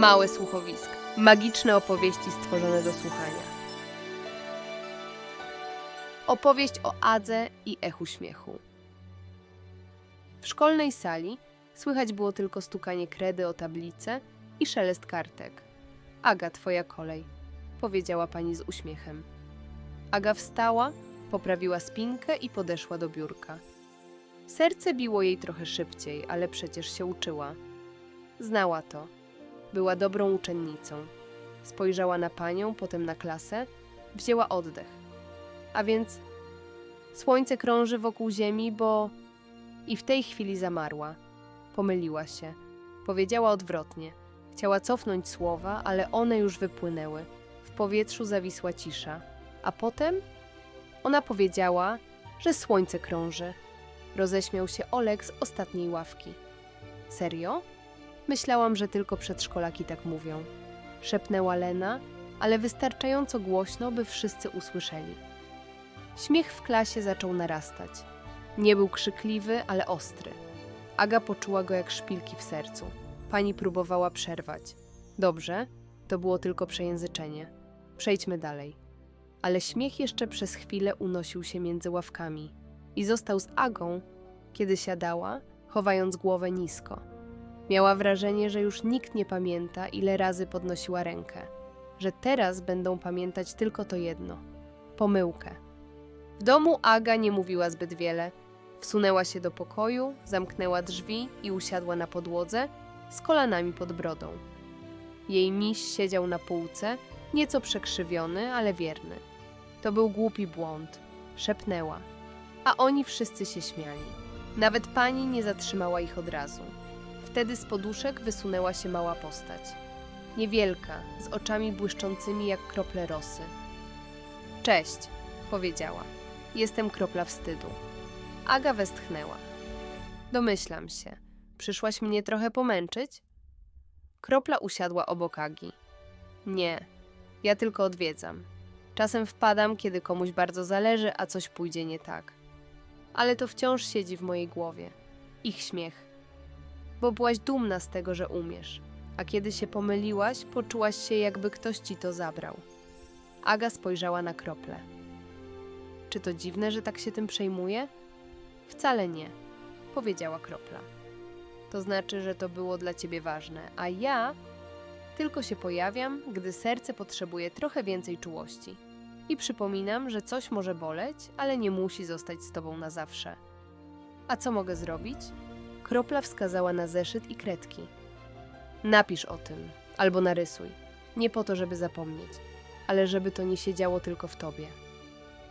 Małe słuchowisko. Magiczne opowieści stworzone do słuchania. Opowieść o Adze i echu śmiechu. W szkolnej sali słychać było tylko stukanie kredy o tablicę i szelest kartek. Aga, twoja kolej, powiedziała pani z uśmiechem. Aga wstała, poprawiła spinkę i podeszła do biurka. Serce biło jej trochę szybciej, ale przecież się uczyła. Znała to. Była dobrą uczennicą. Spojrzała na panią, potem na klasę, wzięła oddech. A więc słońce krąży wokół Ziemi, bo. I w tej chwili zamarła. Pomyliła się. Powiedziała odwrotnie. Chciała cofnąć słowa, ale one już wypłynęły. W powietrzu zawisła cisza. A potem ona powiedziała, że słońce krąży. Roześmiał się Olek z ostatniej ławki. Serio? Myślałam, że tylko przedszkolaki tak mówią. Szepnęła Lena, ale wystarczająco głośno, by wszyscy usłyszeli. Śmiech w klasie zaczął narastać. Nie był krzykliwy, ale ostry. Aga poczuła go jak szpilki w sercu. Pani próbowała przerwać. Dobrze, to było tylko przejęzyczenie. Przejdźmy dalej. Ale śmiech jeszcze przez chwilę unosił się między ławkami i został z Agą, kiedy siadała, chowając głowę nisko. Miała wrażenie, że już nikt nie pamięta, ile razy podnosiła rękę, że teraz będą pamiętać tylko to jedno pomyłkę. W domu Aga nie mówiła zbyt wiele. Wsunęła się do pokoju, zamknęła drzwi i usiadła na podłodze z kolanami pod brodą. Jej miś siedział na półce, nieco przekrzywiony, ale wierny. To był głupi błąd, szepnęła, a oni wszyscy się śmiali. Nawet pani nie zatrzymała ich od razu. Wtedy z poduszek wysunęła się mała postać. Niewielka, z oczami błyszczącymi jak krople rosy. Cześć, powiedziała. Jestem kropla wstydu. Aga westchnęła. Domyślam się. Przyszłaś mnie trochę pomęczyć? Kropla usiadła obok Agi. Nie, ja tylko odwiedzam. Czasem wpadam, kiedy komuś bardzo zależy, a coś pójdzie nie tak. Ale to wciąż siedzi w mojej głowie. Ich śmiech. Bo byłaś dumna z tego, że umiesz. A kiedy się pomyliłaś, poczułaś się, jakby ktoś ci to zabrał. Aga spojrzała na krople. Czy to dziwne, że tak się tym przejmuje? Wcale nie, powiedziała kropla. To znaczy, że to było dla ciebie ważne, a ja tylko się pojawiam, gdy serce potrzebuje trochę więcej czułości. I przypominam, że coś może boleć, ale nie musi zostać z tobą na zawsze. A co mogę zrobić? Kropla wskazała na zeszyt i kredki. Napisz o tym, albo narysuj. Nie po to, żeby zapomnieć, ale żeby to nie siedziało tylko w tobie.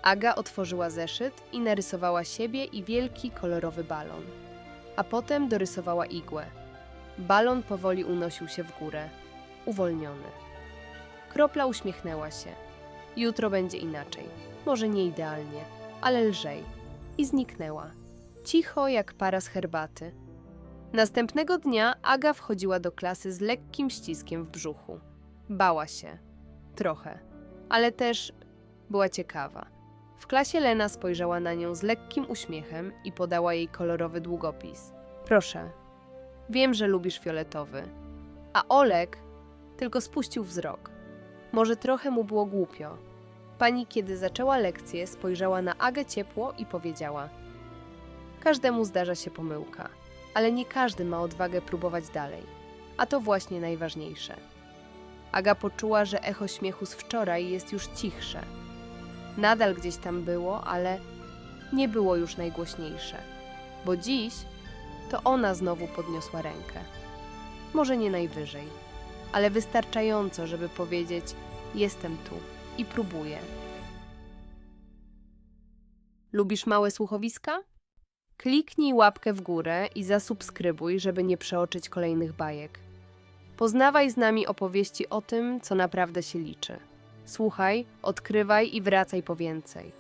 Aga otworzyła zeszyt i narysowała siebie i wielki kolorowy balon. A potem dorysowała igłę. Balon powoli unosił się w górę, uwolniony. Kropla uśmiechnęła się. Jutro będzie inaczej. Może nie idealnie, ale lżej. I zniknęła. Cicho jak para z herbaty. Następnego dnia Aga wchodziła do klasy z lekkim ściskiem w brzuchu. Bała się. Trochę. Ale też była ciekawa. W klasie Lena spojrzała na nią z lekkim uśmiechem i podała jej kolorowy długopis. Proszę. Wiem, że lubisz fioletowy. A Olek tylko spuścił wzrok. Może trochę mu było głupio. Pani, kiedy zaczęła lekcję, spojrzała na Agę ciepło i powiedziała: Każdemu zdarza się pomyłka, ale nie każdy ma odwagę próbować dalej. A to właśnie najważniejsze. Aga poczuła, że echo śmiechu z wczoraj jest już cichsze. Nadal gdzieś tam było, ale nie było już najgłośniejsze, bo dziś to ona znowu podniosła rękę. Może nie najwyżej, ale wystarczająco, żeby powiedzieć: Jestem tu i próbuję. Lubisz małe słuchowiska? Kliknij łapkę w górę i zasubskrybuj, żeby nie przeoczyć kolejnych bajek. Poznawaj z nami opowieści o tym, co naprawdę się liczy. Słuchaj, odkrywaj i wracaj po więcej.